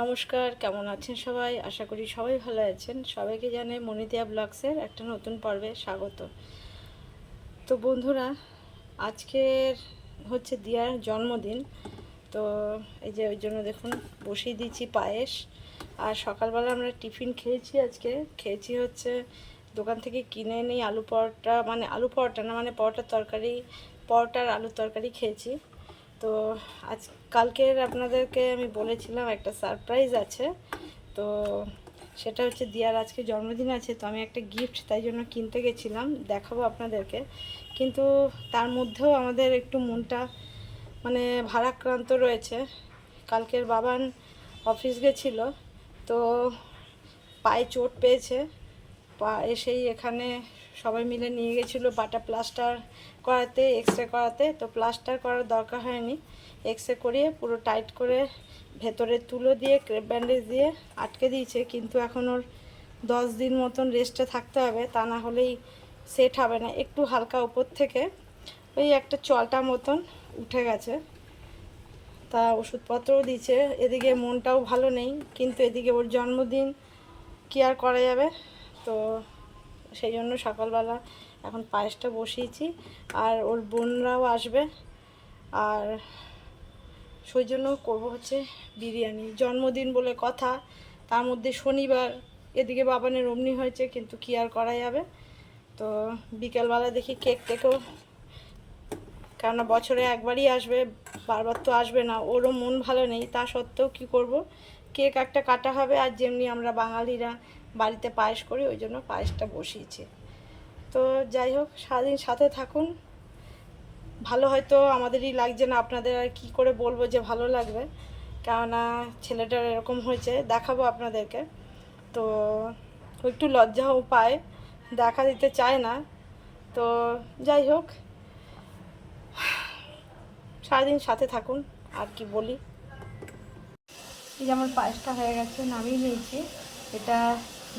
নমস্কার, কেমন আছেন সবাই? আশা করি সবাই ভালো আছেন। সবাইকে জানে মনিদিয়া ব্লগসের একটা নতুন পর্বে স্বাগত। তো বন্ধুরা, আজকের হচ্ছে দিয়ার জন্মদিন। তো এই যে ওই জন্য দেখুন, বসিয়ে দিয়েছি পায়েস। আর সকালবেলা আমরা টিফিন খেয়েছি আজকে। খেয়েছি হচ্ছে দোকান থেকে কিনে নিই আলু পরোটা মানে আলু পরোটা না মানে পরোটার তরকারি, পরোটার আলুর তরকারি খেয়েছি। তো আজ কালকের আপনাদেরকে আমি বলেছিলাম একটা সারপ্রাইজ আছে। তো সেটা হচ্ছে দিয়ার আজকে জন্মদিন আছে, তো আমি একটা গিফট তাই জন্য কিনতে গেছিলাম, দেখাবো আপনাদেরকে। কিন্তু তার মধ্যেও আমাদের একটু মনটা মানে ভারাক্রান্ত রয়েছে। কালকের বাবান অফিস গেছিল, তো পায়ে চোট পেয়েছে, পা এসেই এখানে সবাই মিলে নিয়ে গেছিল বাটা প্লাস্টার করাতে এক্স রে করাতে। তো প্লাস্টার করার দরকার হয়নি। এক্স রে করিয়ে পুরো টাইট করে ভেতরে তুলো দিয়ে ক্রেপ ব্যান্ডেজ দিয়ে আটকে দিয়েছে। কিন্তু এখন ওর দশ দিন মতন রেস্টে থাকতে হবে। তা না হলেই সেট হবে না। একটু হালকা উপর থেকে ওই একটা চলটা মতন উঠে গেছে। তা ওষুধপত্রও দিচ্ছে এদিকে মনটাও ভালো নেই। কিন্তু এদিকে ওর জন্মদিন কি আর করা যাবে? তো সেই জন্য সকালবেলা এখন পায়েসটা বসিয়েছি, আর ওর বোনরাও আসবে। আর সেই জন্য করব হচ্ছে বিরিয়ানি। জন্মদিন বলে কথা, তার মধ্যে শনিবার, এদিকে বাবানের অমনি হয়েছে, কিন্তু কি আর করা যাবে? তো বিকেলবেলা দেখি কেক টেকেও, কেননা বছরে একবারই আসবে, বারবার তো আসবে না, ওরও মন ভালো নেই। তা সত্ত্বেও কি করব? কেক একটা কাটা হবে, আর যেমনি আমরা বাঙালিরা বাড়িতে পায়েস করি, ওই জন্য পায়েসটা বসিয়েছি। তো যাই হোক, সারাদিন সাথে থাকুন। ভালো হয়তো আমাদেরই লাগছে না, আপনাদের আর কী করে বলব যে ভালো লাগবে। কেননা ছেলেটার এরকম হয়েছে, দেখাবো আপনাদেরকে। তো একটু লজ্জাও পায়, দেখা দিতে চায় না। তো যাই হোক, সারাদিন সাথে থাকুন, আর কি বলি। এই যে আমার পায়েসটা হয়ে গেছে, নামিয়ে নিয়েছি। এটা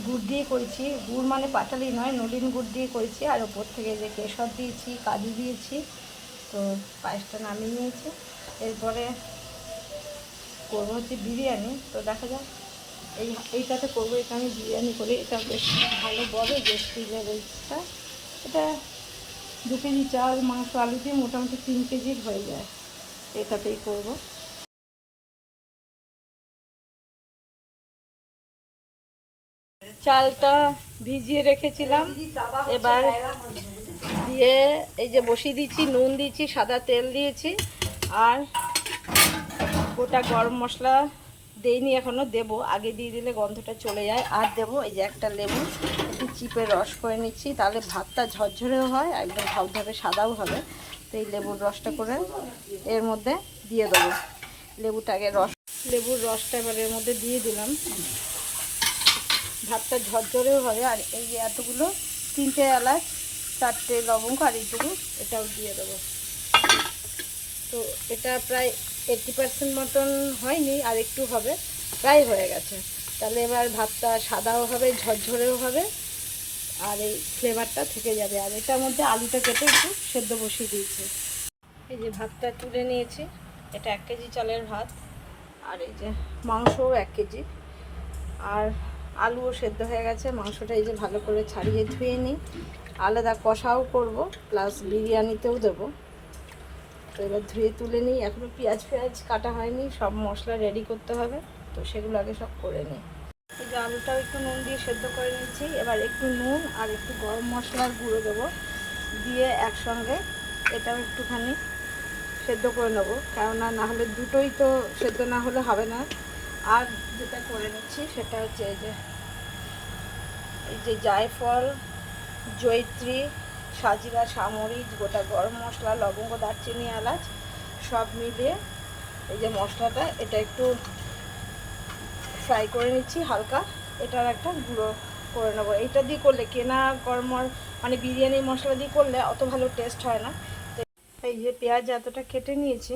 গুড় দিয়ে করেছি। গুড় মানে পাটালি নয়, নলিন গুড় দিয়ে করেছি। আর ওপর থেকে যে কেশর দিয়েছি, কাজু দিয়েছি, তো পায়েসটা নামিয়ে নিয়েছি। এরপরে করব হচ্ছে বিরিয়ানি। তো দেখা যাক, এই, এইটাতে করব, এটা আমি বিরিয়ানি করি। এটা বেশ ভালো যে স্টিলের এটা দু কেজি চাল, মাংস, আলু দিয়ে মোটামুটি তিন কেজির হয়ে যায়। এটাতেই করব। চালটা ভিজিয়ে রেখেছিলাম। এবার দিয়ে এই যে বসিয়ে দিচ্ছি, নুন দিয়েছি সাদা তেল দিয়েছি, আর গোটা গরম মশলা দেইনি এখনও দেবো। আগে দিয়ে দিলে গন্ধটা চলে যায়। আর দেবো এই যে একটা লেবু, একটু চিপে রস করে নিচ্ছি, তাহলে ভাতটা ঝরঝরেও হয়, একদম ধবধবে সাদাও হবে। তো এই লেবুর রসটা করে এর মধ্যে দিয়ে দেবো। লেবুটাকে রস, লেবুর রসটা এবার এর মধ্যে দিয়ে দিলাম। ভাতটা ঝরঝরেও হবে। আর এই এতগুলো তিনটে এলাচ চারটে লবঙ্গ আর এইটুকু, এটাও দিয়ে দেবো। তো এটা প্রায় এইটটি পার্সেন্ট মতন হয়নি, আর একটু হবে, প্রায় হয়ে গেছে। তাহলে এবার ভাতটা সাদাও হবে, ঝরঝরেও হবে, আর এই ফ্লেভারটা থেকে যাবে। আর এটার মধ্যে আলুটা কেটে একটু সেদ্ধ বসিয়ে দিয়েছি। এই যে ভাতটা তুলে নিয়েছি, এটা এক কেজি চালের ভাত, আর এই যে মাংসও এক কেজি। আর আলুও সেদ্ধ হয়ে গেছে, মাংসটা এই যে ভালো করে ছাড়িয়ে ধুয়ে নিই। আলাদা কষাও করব প্লাস বিরিয়ানিতেও দেবো। তো এবার ধুয়ে তুলে নিই। এখনও পেঁয়াজ পেঁয়াজ কাটা হয়নি, সব মশলা রেডি করতে হবে। তো সেগুলো আগে সব করে নিই। এই যে আলুটাও একটু নুন দিয়ে সেদ্ধ করে নিচ্ছি। এবার একটু নুন আর একটু গরম মশলার গুঁড়ো দেবো। দিয়ে একসঙ্গে এটাও একটুখানি সেদ্ধ করে নেব। কেননা না হলে দুটোই তো সেদ্ধ না হলে হবে না। আর যেটা করে নিচ্ছি সেটা হচ্ছে এই যে এই যে জায়ফল জৈত্রী সাজিরা সামরিচ, গোটা গরম মশলা, লবঙ্গ, দারচিনি, এলাচ, সব মিলিয়ে এই যে মশলাটা, এটা একটু ফ্রাই করে নিচ্ছি হালকা। এটার একটা গুঁড়ো করে নেব। এইটা দিয়ে করলে কেনা গরম মানে বিরিয়ানি মশলা দিয়ে করলে অত ভালো টেস্ট হয় না। এই যে পেঁয়াজ এতটা কেটে নিয়েছি,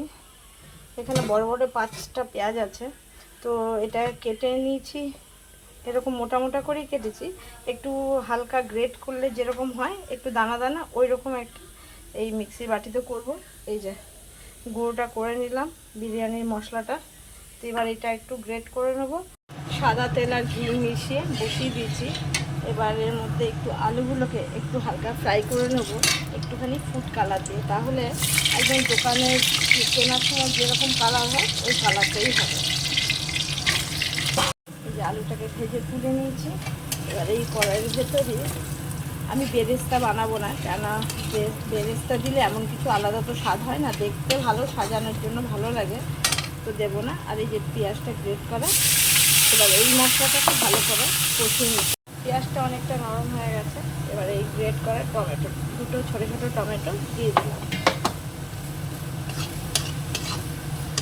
এখানে বড় বড় পাঁচটা পেঁয়াজ আছে। তো এটা কেটে নিয়েছি। এরকম মোটা মোটা করেই কেটেছি। একটু হালকা গ্রেট করলে যেরকম হয়, একটু দানা দানা ওই রকম একটা এই মিক্সির বাটিতে করব। এই যে, গুঁড়োটা করে নিলাম বিরিয়ানির মশলাটা। তো এবার এটা একটু গ্রেট করে নেব। সাদা তেল আর ঘি মিশিয়ে বসিয়ে দিয়েছি। এবার এর মধ্যে একটু আলুগুলোকে একটু হালকা ফ্রাই করে নেব। একটুখানি ফুড কালার দিয়ে। তাহলে একদম দোকানে কেনার সময় যেরকম কালার হয়, ওই কালারটাই হবে। যে আলুটাকে ভেজে তুলে নিয়েছি। এবার এই কড়াইয়ের ভেতরে আমি বেরেস্তা বানাবো না কেন বেরেস্তা দিলে এমন কিছু আলাদা তো স্বাদ হয় না। দেখতে ভালো, সাজানোর জন্য ভালো লাগে, তো দেবো না। আর এই যে পেঁয়াজটা গ্রেট করা, এবার এই মশলাটাকে ভালো করে কষিয়ে নিচ্ছি পেঁয়াজটা অনেকটা নরম হয়ে গেছে, এবার এই গ্রেট করা টমেটো, দুটো ছোটো ছোটো টমেটো দিয়ে দিলাম।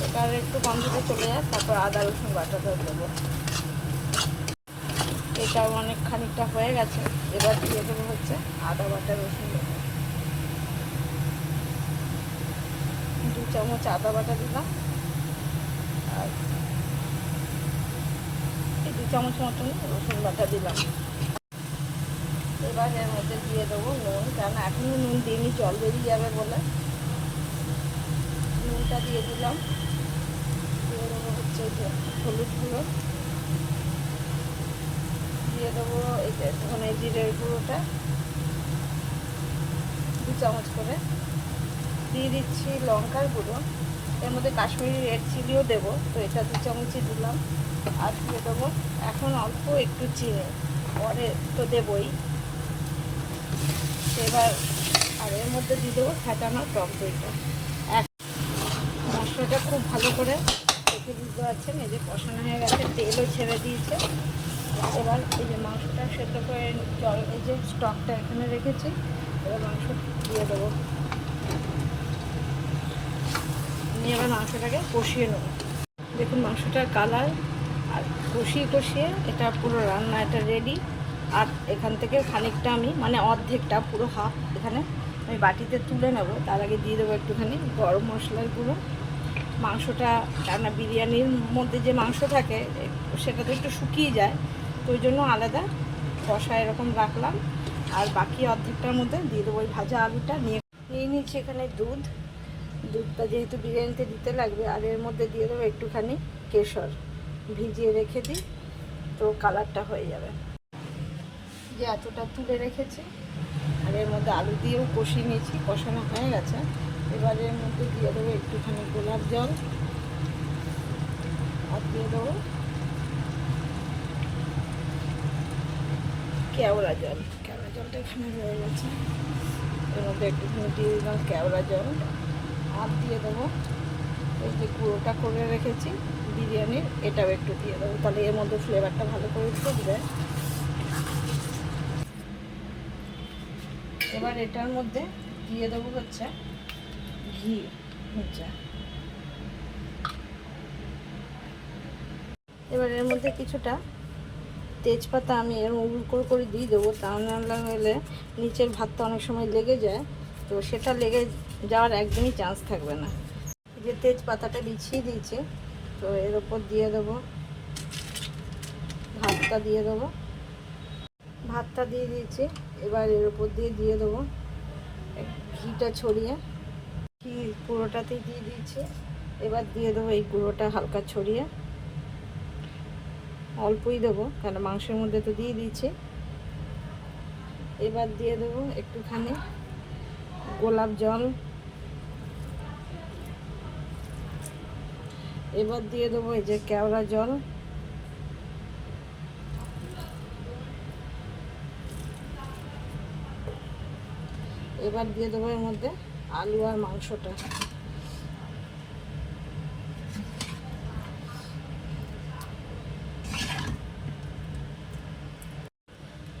এবার একটু গন্ধটা চলে যায় তারপর আদা রসুন বাটাটা দেবো। এটাও অনেক খানিকটা হয়ে গেছে। এবার দিয়ে দেবো হচ্ছে আদা বাটা রসুন বাটা। দু চামচ আদা বাটা দিলাম। আর এই দু চামচ মতন রসুন বাটা দিলাম। এবার এর মধ্যে দিয়ে দেবো নুন, কারণ এখনও নুন দিইনি, জল বেরিয়ে যাবে বলে। নুনটা দিয়ে দিলাম। দিয়ে দেবো হচ্ছে হলুদ গুঁড়ো। দিয়ে দেবো যে ধনে জিরের গুঁড়োটা। দু চামচ করে। দিয়ে দিচ্ছি লঙ্কার গুঁড়ো। এর মধ্যে কাশ্মীরি রেড চিলিও দেবো, তো এটা দু চামচই দিলাম। আর দিয়ে দেবো এখন অল্প একটু চিনি। পরে তো দেবই। এবার আর এর মধ্যে দিয়ে দেবো ফেটানো টক দইটা। এক মশলাটা খুব ভালো করে। দেখে বুঝতে পারছেন, এই যে কষানো হয়ে গেছে, তেলও ছেড়ে দিয়েছে। এবার এই যে মাংসটা সেদ্ধ করে জল এই যে স্টকটা এখানে রেখেছি, এবার মাংস দিয়ে দেবো। নিয়ে এবার মাংসটাকে কষিয়ে নেব। দেখুন মাংসটার কালার, আর কষিয়ে কষিয়ে এটা পুরো রান্না, এটা রেডি আর এখান থেকে খানিকটা আমি মানে অর্ধেকটা, পুরো হাফ এখানে আমি বাটিতে তুলে নেব। তার আগে দিয়ে দেবো একটুখানি গরম মশলার গুঁড়ো। মাংসটা রান্না বিরিয়ানির মধ্যে যে মাংস থাকে, সেটা তো একটু শুকিয়ে যায়। তো ওই জন্য আলাদা, কষা এরকম রাখলাম। আর বাকি অর্ধেকটার মধ্যে দিয়ে দেবো ওই ভাজা আলুটা। নিয়ে নিয়ে নিচ্ছি এখানে দুধ। দুধটা যেহেতু বিরিয়ানিতে দিতে লাগবে, আর এর মধ্যে দিয়ে দেবো একটুখানি কেশর। ভিজিয়ে রেখে দিই, তো কালারটা হয়ে যাবে। যে এতটা তুলে রেখেছি, আর এর মধ্যে আলু দিয়েও কষিয়ে নিয়েছি, কষানো হয়ে গেছে। এবার এর মধ্যে দিয়ে দেবো একটুখানি গোলাপ জল। আর দিয়ে দেবো কেওড়া জল। কেওড়া জলটা এখানে রয়ে গেছে। এর মধ্যে একটুখানি দিয়ে দিলাম কেওড়া জল। আর দিয়ে দেবো এই যে গুঁড়োটা করে রেখেছি বিরিয়ানির, এটাও একটু দিয়ে দেবো। তাহলে এর মধ্যে ফ্লেভারটা ভালো করে ঢুকবে এবার এটার মধ্যে দিয়ে দেবো হচ্ছে ঘি হচ্ছে এবার এর মধ্যে কিছুটা তেজপাতা আমি এর উল করে দিয়ে দেবো, তা হলে নিচের ভাতটা অনেক সময় লেগে যায়। তো সেটা লেগে যাওয়ার একদমই চান্স থাকবে না। যে তেজপাতাটা বিছিয়ে দিয়েছে, তো এর ওপর দিয়ে দেবো। ভাতটা দিয়ে দেবো। ভাতটা দিয়ে দিয়েছি, এবার এর ওপর দিয়ে দিয়ে দেবো। ঘিটা ছড়িয়ে, ঘি পুরোটাতেই দিয়ে দিয়েছি। এবার দিয়ে দেবো এই গুঁড়োটা হালকা ছড়িয়ে। অল্পই দেবো, কেন মাংসের মধ্যে তো দিয়ে দিয়েছি। এবার দিয়ে দেবো একটুখানি গোলাপ জল। এবার দিয়ে দেবো এই যে কেওড়া জল। এবার দিয়ে দেবো এর মধ্যে আলু আর মাংসটা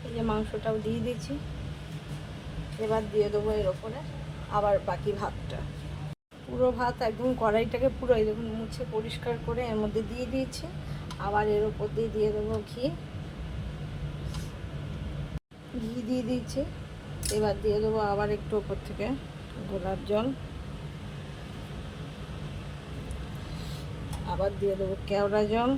এই যে মাংসটাও দিয়ে দিয়েছি। এবার দিয়ে দেবো এর ওপরে আবার বাকি ভাতটা। পুরো ভাত একদম কড়াইটাকে পুরো দেখুন মুছে পরিষ্কার করে এর মধ্যে দিয়ে দিয়েছি। আবার এর ওপর দিয়ে দিয়ে দেবো ঘি। ঘি দিয়ে দিয়েছি। এবার দিয়ে দেবো আবার একটু ওপর থেকে গোলাপ জল। আবার দিয়ে দেবো কেওড়া জল।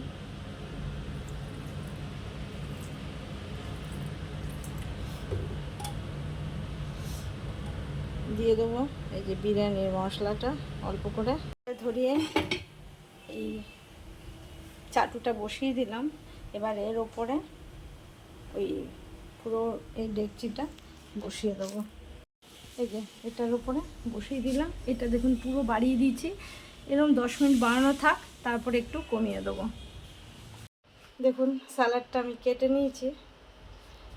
দিয়ে দেবো। এই যে বিরিয়ানির মশলাটা অল্প করে। ধরিয়ে এই চাটুটা বসিয়ে দিলাম। এবার এর ওপরে ওই পুরো এই ডেকচিটা বসিয়ে দেবো। এই যে এটার উপরে বসিয়ে দিলাম। এটা দেখুন পুরো বাড়িয়ে দিয়েছি। এরকম দশ মিনিট বাড়ানো থাক, তারপরে একটু কমিয়ে দেবো। দেখুন স্যালাডটা আমি কেটে নিয়েছি।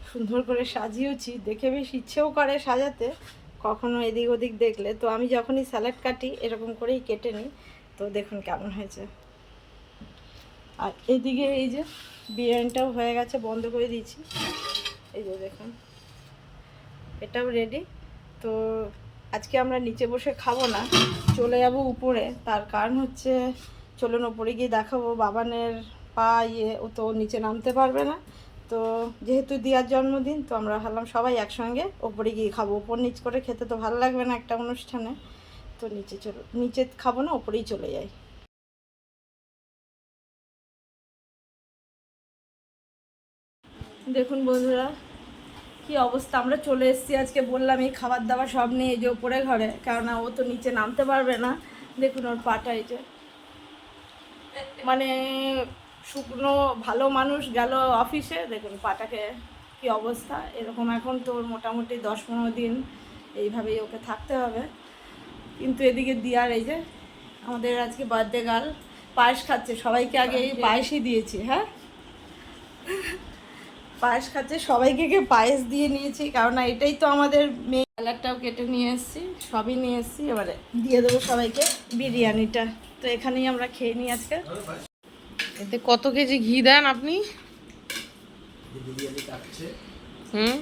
সুন্দর করে সাজিয়েছি। দেখে বেশ ইচ্ছেও করে সাজাতে। কখনো এদিক ওদিক দেখলে, তো আমি যখনই স্যালাড কাটি, এরকম করেই কেটে নিই। তো দেখুন কেমন হয়েছে। আর এদিকে এই যে বিরিয়ানিটাও হয়ে গেছে, বন্ধ করে দিয়েছি। এই যে দেখুন, এটাও রেডি তো আজকে আমরা নিচে বসে খাব না, চলে যাব উপরে। তার কারণ হচ্ছে, চলুন ওপরে গিয়ে দেখাবো, বাবানের পা ইয়ে ও তো নিচে নামতে পারবে না। তো যেহেতু দিয়ার জন্মদিন, তো আমরা ভাবলাম সবাই একসঙ্গে ওপরে গিয়ে খাব। ওপর নিচ করে খেতে তো ভালো লাগবে না একটা অনুষ্ঠানে। তো নিচে চলো, নিচে খাব না, ওপরেই চলে যাই। দেখুন বন্ধুরা, কি অবস্থা। আমরা চলে এসেছি আজকে, বললাম এই খাবার দাবার সব নিয়ে যে ওপরে ঘরে, কেননা ও তো নিচে নামতে পারবে না। দেখুন ওর পাটা এই যে। মানে শুকনো ভালো মানুষ গেল অফিসে দেখুন পাটাকে কি অবস্থা। এরকম এখন তো মোটামুটি দশ পনেরো দিন এইভাবেই ওকে থাকতে হবে। কিন্তু এদিকে দিয়ার এই যে আমাদের আজকে বার্থডে গার্ল পায়েস খাচ্ছে। সবাইকে আগে এই পায়েসই দিয়েছি হ্যাঁ? পায়েস খাচ্ছে সবাইকে কে পায়েস দিয়ে নিয়েছি। কারণ এটাই তো আমাদের মেয়ে কালারটাও কেটে নিয়ে এসেছি সবই নিয়ে এসেছি। এবারে দিয়ে দেবো সবাইকে বিরিয়ানিটা। তো এখানেই আমরা খেয়ে নিই আজকে। এতে কত কেজি ঘি দেন আপনি? হুম।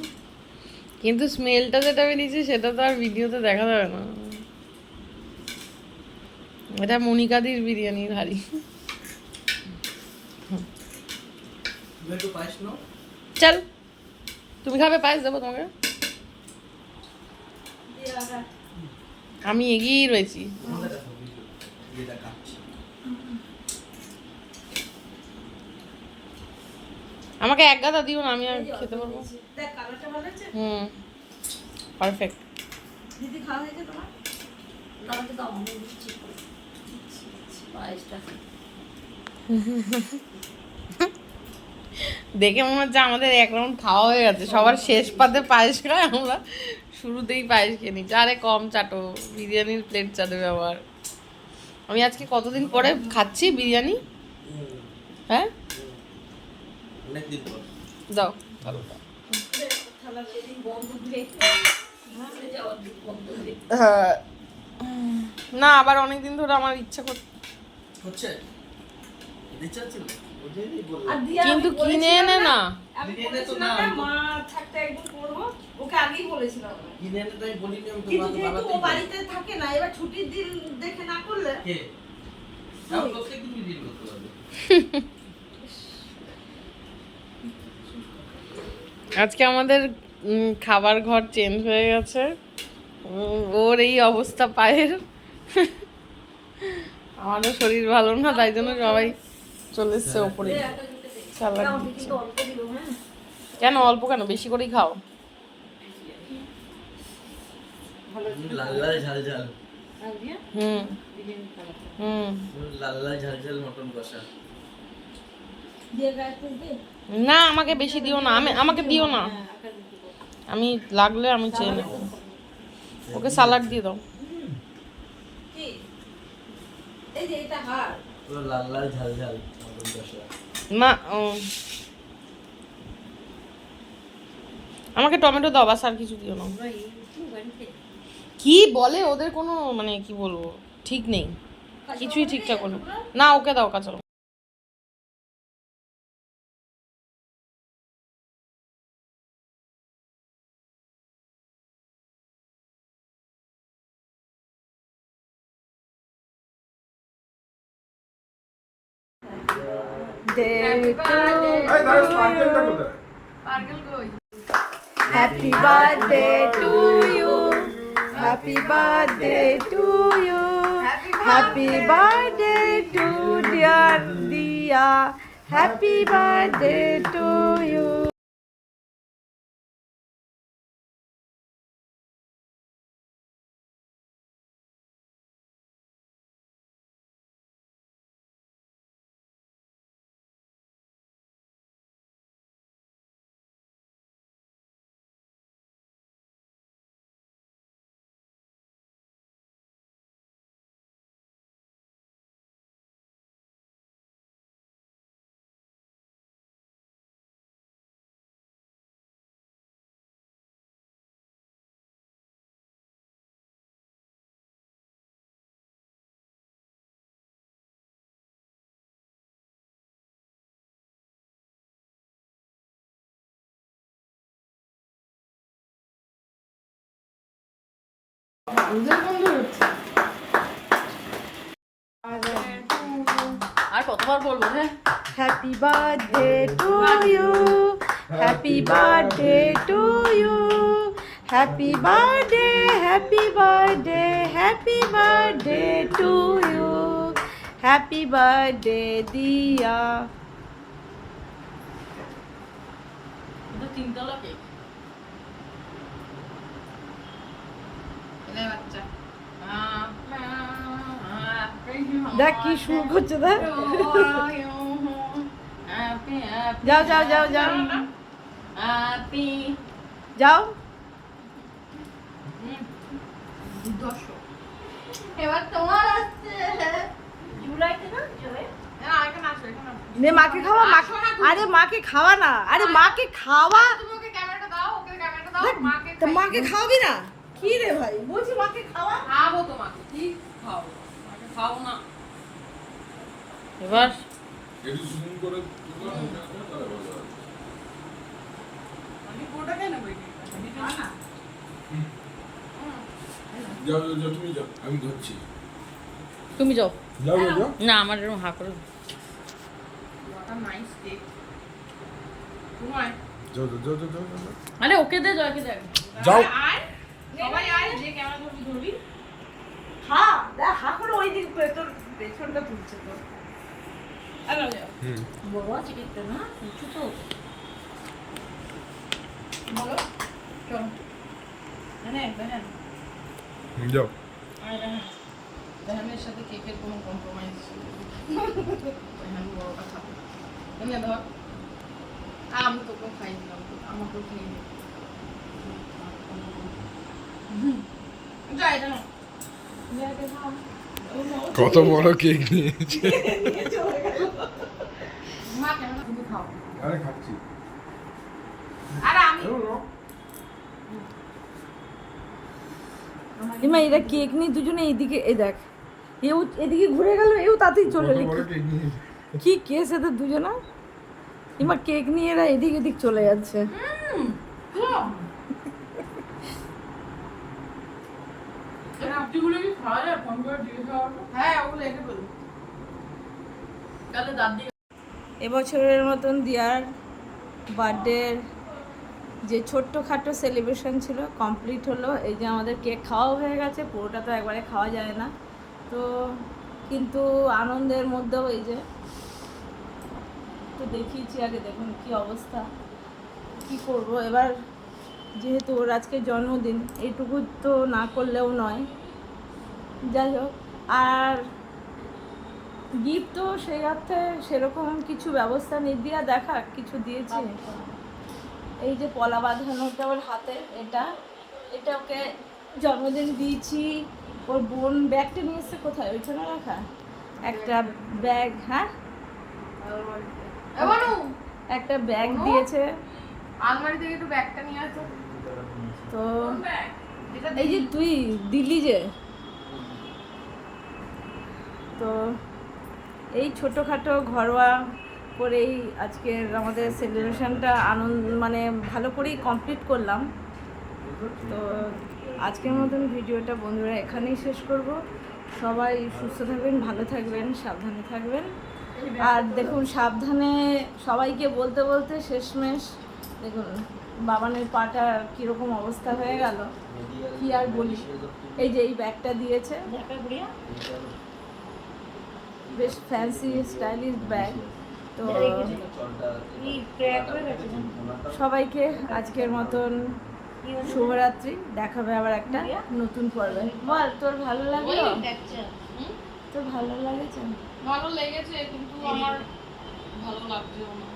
কিন্তু স্মেলটা যেটা বেরিয়েছে সেটা তো আর ভিডিওতে দেখা যাবে না। এটা মনিকাদির বিরিয়ানির হাড়ি। চল। তুমি খাবে পায়েস? দেবো তোমাকে। আমি এগিয়েই রয়েছি। আমাকে এক গাদা দিও না আমি আর খেতে পারব দেখ কালারটা ভালো হয়েছে? হুম পারফেক্ট দিদি খাওয়া হয়েছে তোমার? দেখে মনে হচ্ছে আমাদের এক রাউন্ড খাওয়া হয়ে গেছে। সবার শেষ পাতে পায়েস খায় আমরা শুরুতেই পায়েস খেয়ে নিচ্ছি। আরে কম চাটো বিরিয়ানির প্লেট চাটবে আবার। আমি আজকে কতদিন পরে খাচ্ছি বিরিয়ানি? হ্যাঁ? অনেকদিন পর। দিয়ে হ্যাঁ। না আবার অনেকদিন ধরে আমার ইচ্ছা করছে হচ্ছে? কিন্তু কিনে এনে না আমি কিনে এনে তো বলেছিলাম না, না আমি তো- মা থাকতে একদিন করব। ওকে আগেই বলেছিলাম কিনে এনে তাই বলিনি কিন্তু যেহেতু ও বাড়িতে থাকে না এবার ছুটির দিন দেখে না করলে প্রত্যেকদিন ভিডিও করতে পারবে আজকে আমাদের খাবার ঘর চেঞ্জ হয়ে গেছে। ওর এই অবস্থা পায়ের। আমারও শরীর ভালো না তাই জন্য সবাই চলে এসছে ওপরে। সালাদ দিচ্ছে। কিন্তু অল্প দিল হ্যাঁ কেন অল্প কেন? বেশি করেই খাও। লাল লাল ঝাল ঝাল। হুম। হুম। লাল লাল ঝাল ঝাল মটন কষা। দিয়ে না আমাকে বেশি দিও না। আমি আমাকে দিও না। আমি লাগলে আমি চেয়ে নেব। ওকে সালাড দিয়ে দাও। কি? এই যে এটা হার পুরো লাল লাল ঝাল ঝাল মটন কষা। না উম, আমাকে টমেটো দাও বাস আর কিছু দিও না। কি বলে? ওদের কোনো মানে কি বলব? ঠিক নেই। কিছুই ঠিকঠাক হলো না। ওকে দাও কাঁচা Happy birthday to you. Happy birthday to you. Happy birthday to dear Dia. Happy birthday to you. আর কতবার বলব হ্যাঁ? Happy birthday to you happy birthday to you happy birthday happy birthday happy birthday to you happy birthday Diya তিনতলা cake দেখ কি শুরু করছে দেখ। যাও যাও যাও যাও। যাও। এবার তোমার আসছে। জুলাইতে না জুলাই? না এখানে আসো এখানে আসো। নে মাকে খাওয়া মাকে আরে মাকে খাওয়া না। আরে মাকে খাওয়া মাকে খাওয়াবি না? কি রে ভাই? বলছি মাকে খাওয়া। খাব তোমাকে। কি খাব? খাব না এবার? একটু zoom করে তুলো না, তাহলে ভালো আমি না যাও যাও, তুমি যাও আমি ধরছি। তুমি যাও। যাও যাও, না আমার এরকম হা করে। আরে ওকে দে জয়কে দে। যাও। আয়। সবাই আয়। যে ক্যামেরা ধরবি ধরবি। হ্যাঁ দেখ হা করে ওই দিক তোর পেছনটা তুলছে তো। আরে যাও হুম। বড় আছে কেকটা না? উঁচু তো? বলো চল। হ্যাঁ হ্যাঁ যাও। রেহানের সাথে কেকের কোনো কম্প্রোমাইজ রেহান বড় কথা এনে ধর আমি তোকে খাই দিলাম আমাকেও খেয়ে নে। হুম। যা কত বড় কেক নিয়েছে? আরে খাচ্ছি আমি এরা কেক নিয়ে দুজনে এইদিকে এই দেখ। এও এদিকে ঘুরে গেল এও তাতেই চলে নিয়েছে? কি কেস এদের দুজনা? ইমা কেক নিয়ে এরা এদিক এদিক চলে যাচ্ছে। হ্যাঁ ওগুলো এঁকে ফেলো তাহলে দাদি এবছরের মতন দিয়ার বার্থডের যে ছোট্ট খাটো সেলিব্রেশন ছিল কমপ্লিট হলো। এই যে আমাদের কেক খাওয়া হয়ে গেছে পুরোটা তো একবারে খাওয়া যায় না। তো কিন্তু আনন্দের মধ্যেও এই যে তো দেখিয়েছি আগে দেখুন কি অবস্থা কি করব? এবার যেহেতু ওর আজকে জন্মদিন এইটুকু তো না করলেও নয়। যাই হোক আর গিফট তো সেই অর্থে সেরকম কিছু ব্যবস্থা নেই দিয়া দেখা কিছু দিয়েছে। এই যে পলা বাঁধানোটা ওর হাতে এটা। এটা ওকে জন্মদিন দিয়েছি। ওর বোন ব্যাগটা নিয়ে এসছে কোথায়? ওইখানে রাখা? একটা ব্যাগ হ্যাঁ? একটা ব্যাগ দিয়েছে। আলমারি থেকে একটু ব্যাগটা নিয়ে আসো। তো এই যে তুই দিল্লি যে তো এই ছোটোখাটো ঘরোয়া করেই আজকের আমাদের সেলিব্রেশনটা আনন্দ মানে ভালো করেই কমপ্লিট করলাম। তো আজকের মতন ভিডিওটা বন্ধুরা এখানেই শেষ করব। সবাই সুস্থ থাকবেন, ভালো থাকবেন, সাবধানে থাকবেন। আর দেখুন, সাবধানে সবাইকে বলতে বলতে শেষমেশ দেখুন, বাবানের পাটা কীরকম অবস্থা হয়ে গেল, কি আর বলি? এই যে এই ব্যাগটা দিয়েছে। বেশ ফ্যান্সি স্টাইলিশ ব্যাগ তো? সবাইকে আজকের মতন শুভরাত্রি। দেখাবে আবার একটা নতুন পর্বে। বল তোর ভালো লাগল? তোর ভালো লাগেছে? ভালো লেগেছে কিন্তু আমার ভালো লাগছে না।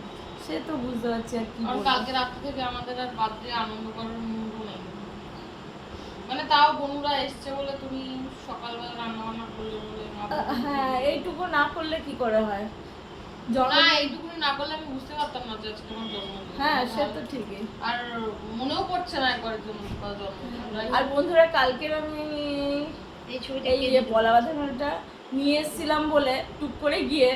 সে তো বুঝতে পারছি আর কি কালকে রাত্রি থেকে আমাদের আর বার্থডে আনন্দ করার মুডও নেই। মানে তাও বন্ধুরা এসছে বলে তুমি সকালবেলা রান্না বান্না করলে বলে হ্যাঁ এইটুকু না করলে কি করে হয়? না জন্ম না করলে আমি বুঝতে পারতাম না যে আজকে আমার জন্মদিন হ্যাঁ সে তো ঠিকই। আর মনেও পড়ছে না জন্মদিন আর বন্ধুরা কালকের আমি এই ছবিটা এই যে বাঁধানোটা নিয়ে এসেছিলাম বলে টুক করে গিয়ে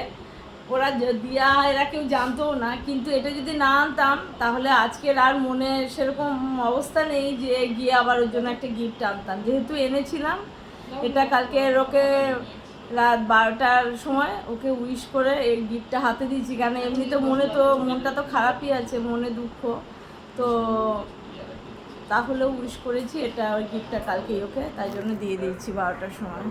ওরা দিয়া এরা কেউ জানতো না কিন্তু এটা যদি না আনতাম তাহলে আজকের আর মনে সেরকম অবস্থা নেই যে গিয়ে আবার ওর জন্য একটা গিফট আনতাম। যেহেতু এনেছিলাম এটা কালকে ওকে রাত বারোটার সময় ওকে উইশ করে এই গিফটটা হাতে দিয়েছি। কেন এমনি তো মনে তো, মনটা তো খারাপই আছে, মনে দুঃখ। তো তাহলে উইশ করেছি, এটা ওই গিফটটা কালকেই ওকে, তাই জন্য দিয়ে দিয়েছি বারোটার সময়।